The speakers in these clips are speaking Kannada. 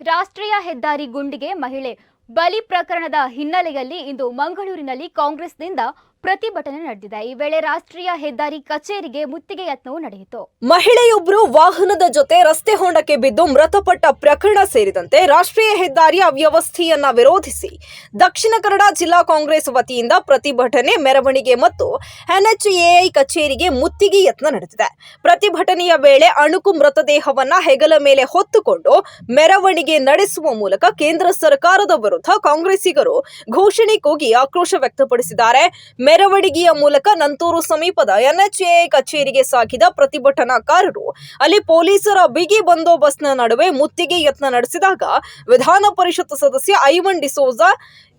ರಾಷ್ಟ್ರೀಯ ಹೆದ್ದಾರಿ ಗುಂಡಿಗೆ ಮಹಿಳೆ ಬಲಿ ಪ್ರಕರಣದ ಹಿನ್ನೆಲೆಯಲ್ಲಿ ಇಂದು ಮಂಗಳೂರಿನಲ್ಲಿ ಕಾಂಗ್ರೆಸ್ನಿಂದ ಪ್ರತಿಭಟನೆ ನಡೆದಿದೆ. ಈ ವೇಳೆ ರಾಷ್ಟ್ರೀಯ ಹೆದ್ದಾರಿ ಕಚೇರಿಗೆ ಮುತ್ತಿಗೆ ಯತ್ನವೂ ನಡೆಯಿತು. ಮಹಿಳೆಯೊಬ್ಬರು ವಾಹನದ ಜೊತೆ ರಸ್ತೆ ಹೊಂಡಕ್ಕೆ ಬಿದ್ದು ಮೃತಪಟ್ಟ ಪ್ರಕರಣ ಸೇರಿದಂತೆ ರಾಷ್ಟ್ರೀಯ ಹೆದ್ದಾರಿಯ ಅವ್ಯವಸ್ಥೆಯನ್ನ ವಿರೋಧಿಸಿ ದಕ್ಷಿಣ ಕನ್ನಡ ಜಿಲ್ಲಾ ಕಾಂಗ್ರೆಸ್ ವತಿಯಿಂದ ಪ್ರತಿಭಟನೆ, ಮೆರವಣಿಗೆ ಮತ್ತು ಎನ್ಎಚ್ಎಐ ಕಚೇರಿಗೆ ಮುತ್ತಿಗೆ ಯತ್ನ ನಡೆದಿದೆ. ಪ್ರತಿಭಟನೆಯ ವೇಳೆ ಅಣುಕು ಮೃತದೇಹವನ್ನ ಹೆಗಲ ಮೇಲೆ ಹೊತ್ತುಕೊಂಡು ಮೆರವಣಿಗೆ ನಡೆಸುವ ಮೂಲಕ ಕೇಂದ್ರ ಸರ್ಕಾರದ ವಿರುದ್ಧ ಕಾಂಗ್ರೆಸ್ಸಿಗರು ಘೋಷಣೆ ಕೂಗಿ ಆಕ್ರೋಶ ವ್ಯಕ್ತಪಡಿಸಿದ್ದಾರೆ. ಮೆರವಣಿಗೆಯ ಮೂಲಕ ನಂತೂರು ಸಮೀಪದ ಎನ್ಎಚ್ಎ ಕಚೇರಿಗೆ ಸಾಗಿದ ಪ್ರತಿಭಟನಾಕಾರರು. ಅಲ್ಲಿ ಪೊಲೀಸರ ಬಿಗಿ ಬಂದೋಬಸ್ತ್ನ ನಡುವೆ ಮುತ್ತಿಗೆ ಯತ್ನ ನಡೆಸಿದಾಗ ವಿಧಾನ ಪರಿಷತ್ ಸದಸ್ಯ ಐವನ್ ಡಿಸೋಜಾ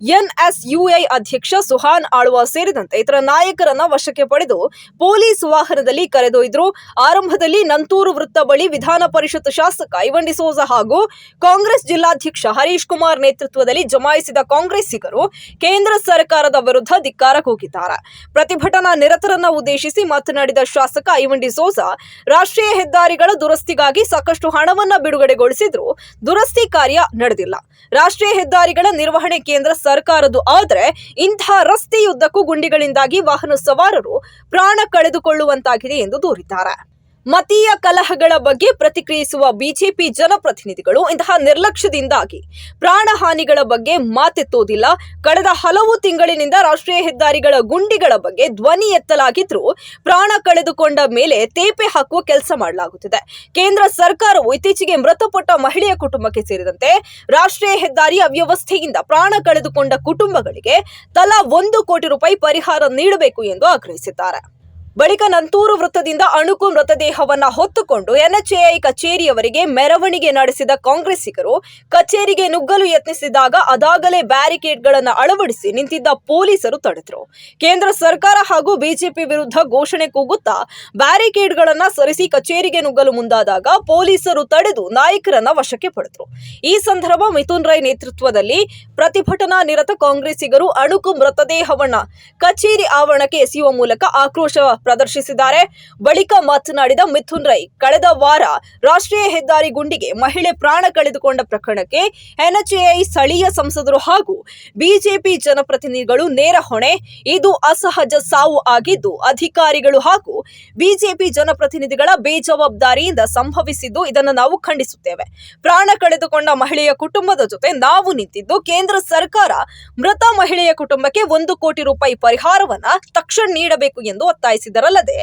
ಎನ್ಎಸ್ಯುಐ ಅಧ್ಯಕ್ಷ ಸುಹಾನ್ ಆಳ್ವಾ ಸೇರಿದಂತೆ ಇತರ ನಾಯಕರನ್ನ ವಶಕ್ಕೆ ಪಡೆದು ಪೊಲೀಸ್ ವಾಹನದಲ್ಲಿ ಕರೆದೊಯ್ದರು. ಆರಂಭದಲ್ಲಿ ನಂತೂರು ವೃತ್ತ ಬಳಿ ವಿಧಾನ ಪರಿಷತ್ ಶಾಸಕ ಐವನ್ ಡಿಸೋಜಾ ಹಾಗೂ ಕಾಂಗ್ರೆಸ್ ಜಿಲ್ಲಾಧ್ಯಕ್ಷ ಹರೀಶ್ ಕುಮಾರ್ ನೇತೃತ್ವದಲ್ಲಿ ಜಮಾಯಿಸಿದ ಕಾಂಗ್ರೆಸ್ಸಿಗರು ಕೇಂದ್ರ ಸರ್ಕಾರದ ವಿರುದ್ಧ ಧಿಕ್ಕಾರ ಕೂಗಿದ್ದಾರೆ. ಪ್ರತಿಭಟನಾ ನಿರತರನ್ನ ಉದ್ದೇಶಿಸಿ ಮಾತನಾಡಿದ ಶಾಸಕ ಐವನ್ ಡಿಸೋಜಾ ರಾಷ್ಟ್ರೀಯ ಹೆದ್ದಾರಿಗಳ ದುರಸ್ತಿಗಾಗಿ ಸಾಕಷ್ಟು ಹಣವನ್ನ ಬಿಡುಗಡೆಗೊಳಿಸಿದ್ರು ದುರಸ್ತಿ ಕಾರ್ಯ ನಡೆದಿಲ್ಲ. ರಾಷ್ಟ್ರೀಯ ಹೆದ್ದಾರಿಗಳ ನಿರ್ವಹಣೆ ಕೇಂದ್ರ ಸರ್ಕಾರದ್ದು ಆದರೆ ಇಂತಹ ರಸ್ತೆಯುದ್ದಕ್ಕೂ ಗುಂಡಿಗಳಿಂದಾಗಿ ವಾಹನ ಸವಾರರು ಪ್ರಾಣ ಕಳೆದುಕೊಳ್ಳುವಂತಾಗಿದೆ ಎಂದು ದೂರಿದ್ದಾರೆ. ಮತೀಯ ಕಲಹಗಳ ಬಗ್ಗೆ ಪ್ರತಿಕ್ರಿಯಿಸುವ ಬಿಜೆಪಿ ಜನಪ್ರತಿನಿಧಿಗಳು ಇಂತಹ ನಿರ್ಲಕ್ಷ್ಯದಿಂದಾಗಿ ಪ್ರಾಣಹಾನಿಗಳ ಬಗ್ಗೆ ಮಾತೆತ್ತೋದಿಲ್ಲ. ಕಳೆದ ಹಲವು ತಿಂಗಳಿನಿಂದ ರಾಷ್ಟ್ರೀಯ ಹೆದ್ದಾರಿಗಳ ಗುಂಡಿಗಳ ಬಗ್ಗೆ ಧ್ವನಿ ಎತ್ತಲಾಗಿದ್ರೂ ಪ್ರಾಣ ಕಳೆದುಕೊಂಡ ಮೇಲೆ ತೇಪೆ ಹಾಕುವ ಕೆಲಸ ಮಾಡಲಾಗುತ್ತಿದೆ. ಕೇಂದ್ರ ಸರ್ಕಾರವು ಇತ್ತೀಚೆಗೆ ಮೃತಪಟ್ಟ ಮಹಿಳೆಯ ಕುಟುಂಬಕ್ಕೆ ಸೇರಿದಂತೆ ರಾಷ್ಟ್ರೀಯ ಹೆದ್ದಾರಿ ಅವ್ಯವಸ್ಥೆಯಿಂದ ಪ್ರಾಣ ಕಳೆದುಕೊಂಡ ಕುಟುಂಬಗಳಿಗೆ ತಲಾ ಒಂದು ಕೋಟಿ ರೂಪಾಯಿ ಪರಿಹಾರ ನೀಡಬೇಕು ಎಂದು ಆಗ್ರಹಿಸಿದ್ದಾರೆ. ಬಳಿಕ ನಂತೂರು ವೃತ್ತದಿಂದ ಅಣುಕು ಮೃತದೇಹವನ್ನ ಹೊತ್ತುಕೊಂಡು ಎನ್ಎಚ್ಎಐ ಕಚೇರಿಯವರಿಗೆ ಮೆರವಣಿಗೆ ನಡೆಸಿದ ಕಾಂಗ್ರೆಸ್ಸಿಗರು ಕಚೇರಿಗೆ ನುಗ್ಗಲು ಯತ್ನಿಸಿದಾಗ ಅದಾಗಲೇ ಬ್ಯಾರಿಕೇಡ್ಗಳನ್ನು ಅಳವಡಿಸಿ ನಿಂತಿದ್ದ ಪೊಲೀಸರು ತಡೆದರು. ಕೇಂದ್ರ ಸರ್ಕಾರ ಹಾಗೂ ಬಿಜೆಪಿ ವಿರುದ್ಧ ಘೋಷಣೆ ಕೂಗುತ್ತಾ ಬ್ಯಾರಿಕೇಡ್ಗಳನ್ನು ಸರಿಸಿ ಕಚೇರಿಗೆ ನುಗ್ಗಲು ಮುಂದಾದಾಗ ಪೊಲೀಸರು ತಡೆದು ನಾಯಕರನ್ನ ವಶಕ್ಕೆ ಪಡೆದರು. ಈ ಸಂದರ್ಭ ಮಿಥುನ್ ರೈ ನೇತೃತ್ವದಲ್ಲಿ ಪ್ರತಿಭಟನಾ ನಿರತ ಕಾಂಗ್ರೆಸ್ಸಿಗರು ಅಣುಕು ಮೃತದೇಹವನ್ನ ಕಚೇರಿ ಆವರಣಕ್ಕೆ ಎಸೆಯುವ ಮೂಲಕ ಆಕ್ರೋಶ ಪ್ರದರ್ಶಿಸಿದ್ದಾರೆ. ಬಳಿಕ ಮಾತನಾಡಿದ ಮಿಥುನ್ ರೈ, ಕಳೆದ ವಾರ ರಾಷ್ಟ್ರೀಯ ಹೆದ್ದಾರಿ ಗುಂಡಿಗೆ ಮಹಿಳೆ ಪ್ರಾಣ ಕಳೆದುಕೊಂಡ ಪ್ರಕರಣಕ್ಕೆ ಎನ್ಎಚ್ಎಐ ಸ್ಥಳೀಯ ಸಂಸದರು ಹಾಗೂ ಬಿಜೆಪಿ ಜನಪ್ರತಿನಿಧಿಗಳು ನೇರ ಹೊಣೆ. ಇದು ಅಸಹಜ ಸಾವು ಆಗಿದ್ದು, ಅಧಿಕಾರಿಗಳು ಹಾಗೂ ಬಿಜೆಪಿ ಜನಪ್ರತಿನಿಧಿಗಳ ಬೇಜವಾಬ್ದಾರಿಯಿಂದ ಸಂಭವಿಸಿದ್ದು ಇದನ್ನು ನಾವು ಖಂಡಿಸುತ್ತೇವೆ. ಪ್ರಾಣ ಕಳೆದುಕೊಂಡ ಮಹಿಳೆಯ ಕುಟುಂಬದ ಜೊತೆ ನಾವು ನಿಂತಿದ್ದು, ಕೇಂದ್ರ ಸರ್ಕಾರ ಮೃತ ಮಹಿಳೆಯ ಕುಟುಂಬಕ್ಕೆ ಒಂದು ಕೋಟಿ ರೂಪಾಯಿ ಪರಿಹಾರವನ್ನ ತಕ್ಷಣ ನೀಡಬೇಕು ಎಂದು ಒತ್ತಾಯಿಸಿದರಲ್ಲದೆ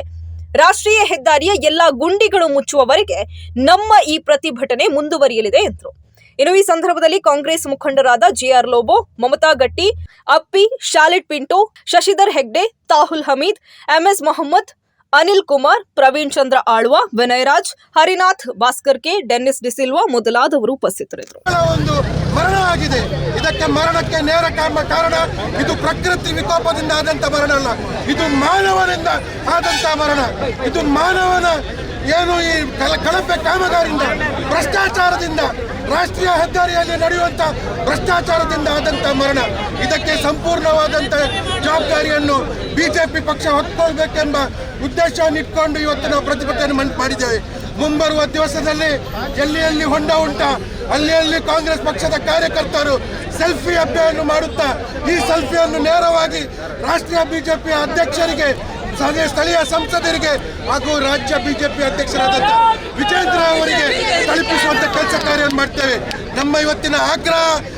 ರಾಷ್ಟ್ರೀಯ ಹೆದ್ದಾರಿಯ ಎಲ್ಲಾ ಗುಂಡಿಗಳು ಮುಚ್ಚುವವರೆಗೆ ನಮ್ಮ ಈ ಪ್ರತಿಭಟನೆ ಮುಂದುವರಿಯಲಿದೆ ಎಂದರು. ಇನ್ನು ಈ ಸಂದರ್ಭದಲ್ಲಿ ಕಾಂಗ್ರೆಸ್ ಮುಖಂಡರಾದ G R Lobo, Mamata Gatti, Appi Shalet Pinto, Shashidhar Hegde, Tahul Hameed, MS Mohammed, Anil Kumar, Praveen Chandra Alva, Vinayaraj, Harinath Bhaskar K, Dennis D'Silva ಮೊದಲಾದವರು ಉಪಸ್ಥಿತರಿದ್ದರು. ಮರಣಕ್ಕೆ ನೇರ ಕಾರಣ ಇದು ಪ್ರಕೃತಿ ವಿಕೋಪದಿಂದ ಆದಂತ ಮರಣ ಅಲ್ಲ. ಇದು ಮಾನವನಿಂದ ಆದಂತ ಮರಣ. ಇದು ಮಾನವನ ಏನು ಈ ಕಳಪೆ ಕಾಮಗಾರಿಯಿಂದ, ಭ್ರಷ್ಟಾಚಾರದಿಂದ, ರಾಷ್ಟ್ರೀಯ ಹೆದ್ದಾರಿಯಲ್ಲಿ ನಡೆಯುವಂತ ಭ್ರಷ್ಟಾಚಾರದಿಂದ ಆದಂತ ಮರಣ. ಇದಕ್ಕೆ ಸಂಪೂರ್ಣವಾದಂತ ಜವಾಬ್ದಾರಿಯನ್ನು ಬಿಜೆಪಿ ಪಕ್ಷ ಹೊತ್ಕೊಳ್ಬೇಕೆಂಬ ಉದ್ದೇಶವನ್ನು ಇಟ್ಕೊಂಡು ಇವತ್ತು ನಾವು ಪ್ರತಿಭಟನೆ ಮಾಡಿದ್ದೇವೆ. ಮುಂಬರುವ ದಿವಸದಲ್ಲಿ ಎಲ್ಲಿ ಎಲ್ಲಿ ಹೊಂಡ ಉಂಟ ಅಲ್ಲಿ ಅಲ್ಲಿ ಕಾಂಗ್ರೆಸ್ ಪಕ್ಷದ ಕಾರ್ಯಕರ್ತರು ಸೆಲ್ಫಿ ಅಭಿಯಾನ ಮಾಡುತ್ತಾ, ಈ ಸೆಲ್ಫಿಯನ್ನು ನೇರವಾಗಿ ರಾಷ್ಟ್ರೀಯ ಬಿಜೆಪಿ ಅಧ್ಯಕ್ಷರಿಗೆ ಸ್ಥಳೀಯ ಸಂಸದರಿಗೆ ಹಾಗೂ ರಾಜ್ಯ ಬಿಜೆಪಿ ಅಧ್ಯಕ್ಷರಾದಂಥ ವಿಜೇಂದ್ರ ಅವರಿಗೆ ತಲುಪಿಸುವಂತ ಕೆಲಸ ಕಾರ್ಯವನ್ನು ಮಾಡ್ತೇವೆ. ನಮ್ಮ ಇವತ್ತಿನ ಆಗ್ರಹ